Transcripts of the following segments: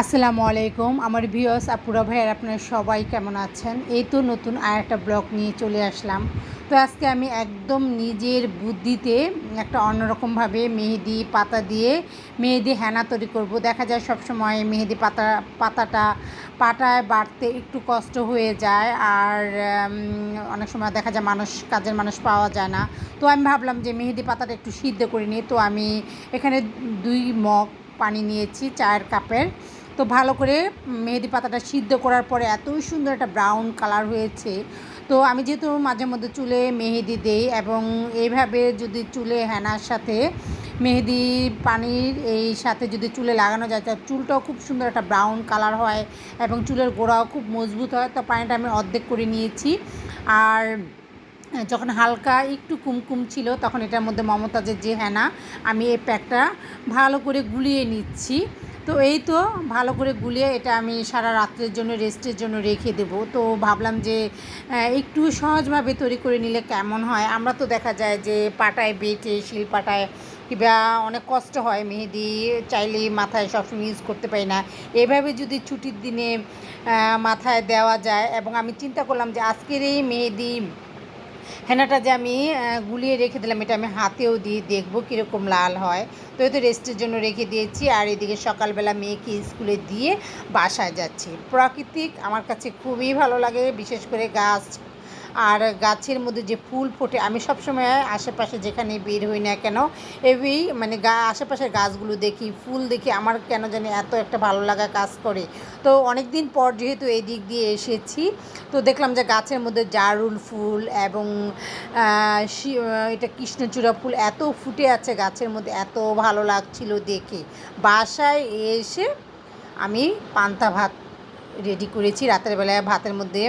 আসসালামু আলাইকুম। আমার ভিউয়ার্স, আপুরা ভাইয়ের, আপনারা সবাই কেমন আছেন? এই তো নতুন আর একটা ব্লগ নিয়ে চলে আসলাম। তো আজকে আমি একদম নিজের বুদ্ধিতে একটা অন্যরকমভাবে মেহেদি পাতা দিয়ে মেহেদি হেনা তৈরি করব। দেখা যায় সব সময় মেহেদি পাতা, পাতাটা পাটায় বাড়তে একটু কষ্ট হয়ে যায় আর অনেক সময় দেখা যায় মানুষ, কাজের মানুষ পাওয়া যায় না। তো আমি ভাবলাম যে মেহেদি পাতাটা একটু সিদ্ধ করে নিই। তো আমি এখানে দুই মগ পানি নিয়েছি চায়ের কাপের। তো ভালো করে মেহেদি পাতাটা সিদ্ধ করার পরে এতই সুন্দর একটা ব্রাউন কালার হয়েছে। তো আমি যেহেতু মাঝে মধ্যে চুলে মেহেদি দেই এবং এইভাবে যদি চুলে হেনার সাথে মেহেদি পানির এই সাথে যদি চুলে লাগানো যায়, তার চুলটাও খুব সুন্দর একটা ব্রাউন কালার হয় এবং চুলের গোড়াও খুব মজবুত হয়। তো পানিটা আমি অর্ধেক করে নিয়েছি। আর যখন হালকা একটু কুমকুম ছিল, তখন এটার মধ্যে মমতাজের যে হেনা, আমি এই প্যাকটা ভালো করে গুলিয়ে নিচ্ছি। তো এই তো ভালো করে গুলিয়ে এটা আমি সারা রাত্রের জন্য, রেস্টের জন্য রেখে দেব। তো ভাবলাম যে একটু সহজভাবে তৈরি করে নিলে কেমন হয়? আমরা তো দেখা যায় যে পাটায় বেটে শিল পাটায় কিংবা অনেক কষ্ট হয়, মেহেদি চাইলে মাথায় সবসময় ইউজ করতে পারি না। এভাবে যদি ছুটির দিনে মাথায় দেওয়া যায় এবং আমি চিন্তা করলাম যে আজকের এই মেহেদি হেনাটা যে আমি গুলিয়ে রেখে দিলাম, এটা আমি হাতেও দিয়ে দেখব কীরকম লাল হয়। তো এই তো রেস্টের জন্য রেখে দিয়েছি, আর এদিকে সকালবেলা মেয়েকে স্কুলে দিয়ে বাসায় যাচ্ছি। প্রাকৃতিক আমার কাছে খুবই ভালো লাগে, বিশেষ করে গাছ আর গাছের মধ্যে যে ফুল ফোটে, আমি সবসময় আশেপাশে যেখানে বের হই না কেন এই মানে গা, আশেপাশের গাছগুলো দেখি, ফুল দেখি, আমার কেন জানি এত একটা ভালো লাগা কাজ করে। তো অনেক দিন পর যেহেতু এই দিক দিয়ে এসেছি, তো দেখলাম যে গাছের মধ্যে জারুল ফুল এবং এটা কৃষ্ণচূড়া ফুল এত ফুটে আছে গাছের মধ্যে, এত ভালো লাগছিল দেখে। বাসায় এসে আমি পান্তা ভাত রেডি করেছি, রাতের বেলায় ভাতের মধ্যে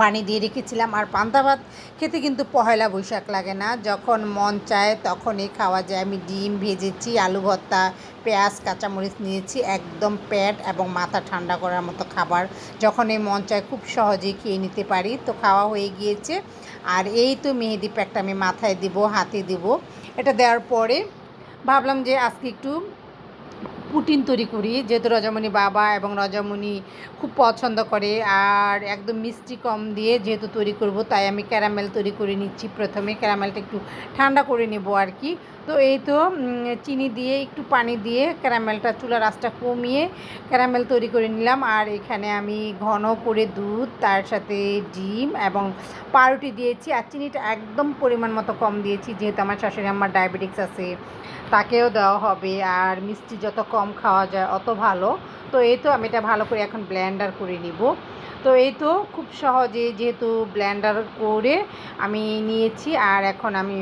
পানি দিয়ে রেখেছিলাম। আর পান্তা ভাত খেতে কিন্তু পহেলা বৈশাখ লাগে না। যখন মন চায় তখনই খাওয়া যায়। আমি ডিম ভেজেছি, আলু ভর্তা, পেঁয়াজ, কাঁচামরিচ নিয়েছি, একদম পেট এবং মাথা ঠান্ডা করার মতো খাবার। যখন এই মন চায় খুব সহজেই খেয়ে নিতে পারি। তো খাওয়া হয়ে গিয়েছে। আর এই তো মেহেদি প্যাকটা আমি মাথায় দিব, হাতে দিব। এটা দেওয়ার পরে ভাবলাম যে আজকে একটু পুটিন তৈরি করি, যেহেতু রজামণি বাবা এবং রজামণি খুব পছন্দ করে, আর একদম মিষ্টি কম দিয়ে যেহেতু তৈরি করব, তাই আমি ক্যারামেল তৈরি করে নিচ্ছি প্রথমে। ক্যারামেলটা একটু ঠান্ডা করে নেব আর কি। তো এই তো চিনি দিয়ে, একটু পানি দিয়ে ক্যারামেলটা চুলার আঁচটা কমিয়ে ক্যারামেল তৈরি করে নিলাম। আর এখানে আমি ঘন করে দুধ, তার সাথে ডিম এবং পাউরুটি দিয়েছি। আর চিনিটা একদম পরিমাণ মতো কম দিয়েছি, যেহেতু আমার শাশুড়ি আমার ডায়াবেটিক্স আছে। তাকেও দেওয়া হবে আর মিষ্টি যত কম খাওয়া যায় অত ভালো। তো এই তো আমি এটা ভালো করে এখন ব্ল্যান্ডার করে নিব। তো এই তো খুব সহজে যেহেতু ব্ল্যান্ডার করে আমি নিয়েছি আর এখন আমি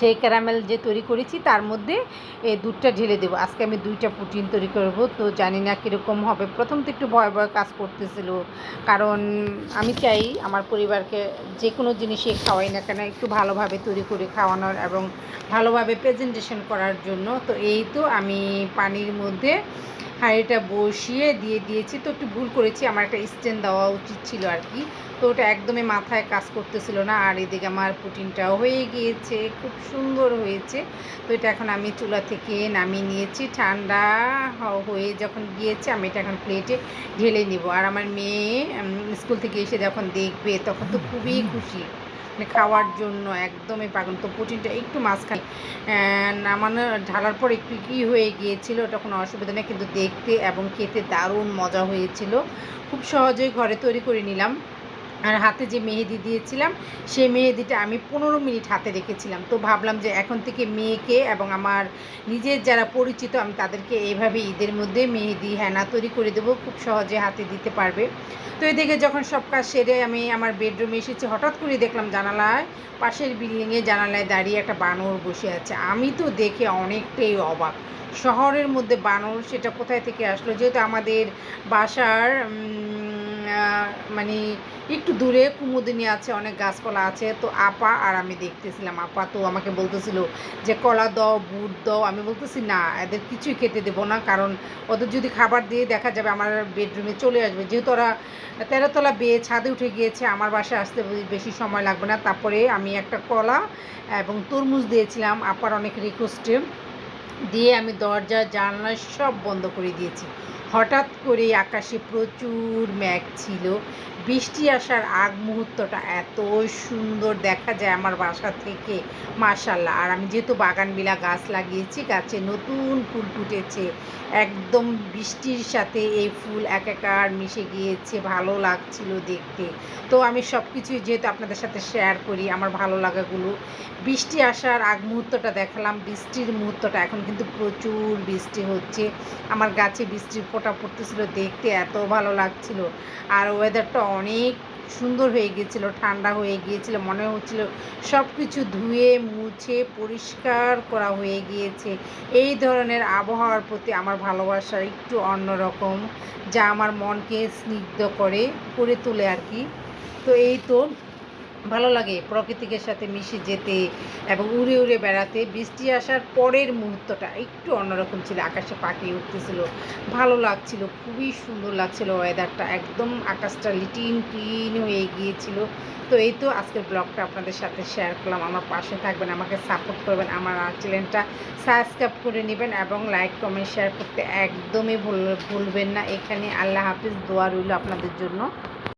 সেই ক্যারামেল যে তৈরি করেছি, তার মধ্যে এই দুধটা ঢেলে দেবো। আজকে আমি দুইটা প্রোটিন তৈরি করব, তো জানি না কীরকম হবে। প্রথম তো একটু ভয় ভয় কাজ করতেছিল, কারণ আমি চাই আমার পরিবারকে যে কোনো জিনিসই খাওয়াই না কেন, একটু ভালোভাবে তৈরি করে খাওয়ানোর এবং ভালোভাবে প্রেজেন্টেশন করার জন্য। তো এই তো আমি পানির মধ্যে হাঁড়িটা বসিয়ে দিয়ে দিয়েছি। তো একটু ভুল করেছি, আমার একটা স্ট্যান্ড দেওয়া উচিত ছিল আর কি। তো ওটা একদমই মাথায় কাজ করতেছিল না, আর এদিকে আমার পুটিনটাও হয়ে গিয়েছে, খুব সুন্দর হয়েছে। তো এটা এখন আমি চুলা থেকে নামিয়ে নিয়েছি। ঠান্ডা হয়ে যখন গিয়েছে, আমি এটা এখন প্লেটে ঢেলে নিব। আর আমার মেয়ে স্কুল থেকে এসে যখন দেখবে, তখন তো খুবই খুশি। খাওয়ার জন্য একদমই পাগল। তো প্রোটিনটা একটু মাঝখানে নামানো, ঢালার পর একটু কি হয়ে গিয়েছিল, ওটা কোনো অসুবিধা নেই, কিন্তু দেখতে এবং খেতে দারুণ মজা হয়েছিল। খুব সহজেই ঘরে তৈরি করে নিলাম। আর হাতে যে মেহেদি দিয়েছিলাম, সেই মেহেদিটা আমি পনেরো মিনিট হাতে রেখেছিলাম। তো ভাবলাম যে এখন থেকে মেয়েকে এবং আমার নিজের যারা পরিচিত, আমি তাদেরকে এইভাবে ঈদের মধ্যে মেহেদি, হেনা তৈরি করে দেবো। খুব সহজে হাতে দিতে পারবে। তো এদিকে যখন সব কাজ সেরে আমি আমার বেডরুমে এসেছি, হঠাৎ করে দেখলাম জানালায়, পাশের বিল্ডিংয়ে জানালায় দাঁড়িয়ে একটা বানর বসে আছে। আমি তো দেখে অনেকটাই অবাক। শহরের মধ্যে বানর, সেটা কোথায় থেকে আসলো? যেহেতু আমাদের বাসার মানে একটু দূরে কুমুদিনী আছে, অনেক গাছপালা আছে। তো আপা আর আমি দেখতেছিলাম, আপা তো আমাকে বলতেছিল যে, কলা দাও, বুট দাও। আমি বলতেছি, না, এদের কিছুই খেতে দেবো না, কারণ ওদের যদি খাবার দিয়ে দেখা যাবে আমার বেডরুমে চলে আসবে। যেহেতু ওরা তেরোতলা বেয়ে ছাদে উঠে গিয়েছে, আমার বাসায় আসতে বেশি সময় লাগবে না। তারপরে আমি একটা কলা এবং তরমুজ দিয়েছিলাম, আপার অনেক রিকোয়েস্টে দিয়ে আমি দরজা, জানলা সব বন্ধ করে দিয়েছি। হঠাৎ করে আকাশে প্রচুর মেঘ ছিল। বৃষ্টি আসার আগ মুহূর্তটা এত সুন্দর দেখা যায় আমার বাসা থেকে মাশাল্লাহ আর আমি যেহেতু বাগানবিলা গাছ লাগিয়েছি, গাছে নতুন ফুল ফুটেছে। একদম বৃষ্টির সাথে এই ফুল এক একার মিশে গিয়েছে, ভালো লাগছিল দেখতে। তো আমি সব কিছুই যেহেতু আপনাদের সাথে শেয়ার করি, আমার ভালো লাগাগুলো। বৃষ্টি আসার আগ মুহূর্তটা দেখালাম, বৃষ্টির মুহূর্তটা এখন কিন্তু প্রচুর বৃষ্টি হচ্ছে। আমার গাছে বৃষ্টির ফোঁটা পড়তেছিল দেখতে, এত ভালো লাগছিল। আর ওয়েদারটা অনেক সুন্দর হয়ে গিয়েছিল, ঠান্ডা হয়ে গিয়েছিল, মনে হচ্ছিল সব কিছু ধুয়ে, মুছে, পরিষ্কার করা হয়ে গিয়েছে। এই ধরনের আবহাওয়ার প্রতি আমার ভালোবাসা একটু অন্যরকম, যা আমার মনকে স্নিগ্ধ করে করে তোলে আর কি। তো এই তো ভালো লাগে প্রকৃতিকের সাথে মিশে যেতে এবং উড়ে উড়ে বেড়াতে। বৃষ্টি আসার পরের মুহূর্তটা একটু অন্যরকম ছিল, আকাশে পাখি উঠতেছিল। ভালো লাগছিল, খুবই সুন্দর লাগছিল ওয়েদারটা একদম আকাশটা লিটিন ক্লিন হয়ে গিয়েছিল। তো এই তো আজকের ব্লগটা আপনাদের সাথে শেয়ার করলাম। আমার পাশে থাকবেন, আমাকে সাপোর্ট করবেন আমার চ্যানেলটা সাবস্ক্রাইব করে নেবেন এবং লাইক কমেন্ট শেয়ার করতে একদমই ভুল ভুলবেন না। এখানে আল্লাহ হাফিজ, দোয়া রইল আপনাদের জন্য।